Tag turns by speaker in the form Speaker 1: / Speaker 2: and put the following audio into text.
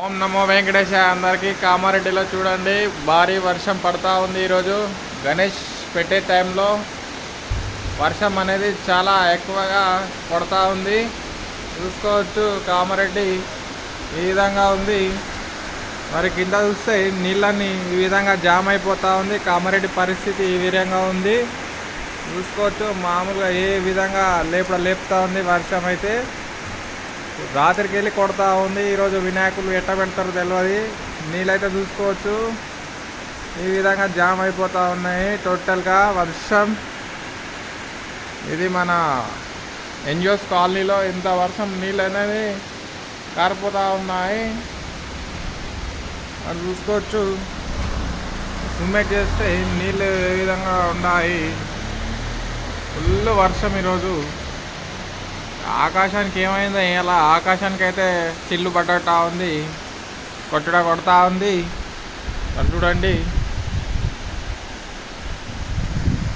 Speaker 1: ఓం నమో వెంకటేశ అందరికీ కామారెడ్డిలో చూడండి. భారీ వర్షం పడతా ఉంది ఈరోజు. గణేష్ పెట్టే టైంలో వర్షం అనేది చాలా ఎక్కువగా పడతా ఉంది. చూసుకోవచ్చు కామారెడ్డి ఈ విధంగా ఉంది. మరి కింద చూస్తే నీళ్ళని ఈ విధంగా జామ్ అయిపోతూ ఉంది. కామారెడ్డి పరిస్థితి ఈ విధంగా ఉంది. చూసుకోవచ్చు మామూలుగా ఏ విధంగా లేపడ లేపుతా ఉంది వర్షం అయితే. రాత్రికి వెళ్ళి కొడతా ఉంది. ఈరోజు వినాయకులు ఎట్ట పెడతారో తెలియదు నీళ్ళైతే చూసుకోవచ్చు. ఈ విధంగా జామ్ అయిపోతూ ఉన్నాయి టోటల్గా వర్షం. ఇది మన ఎన్జిఓస్ కాలనీలో ఇంత వర్షం నీళ్ళు అనేది కారిపోతూ ఉన్నాయి. అది చూసుకోవచ్చు. స్విమ్మింగ్ చేస్తే నీళ్ళు ఏ విధంగా ఉన్నాయి ఫుల్ వర్షం ఈరోజు. ఆకాశానికి ఏమైందో? ఇలా ఆకాశానికి అయితే చిల్లు పట్టా ఉంది. కొట్టుడా కొడతా ఉంది. చూడండి.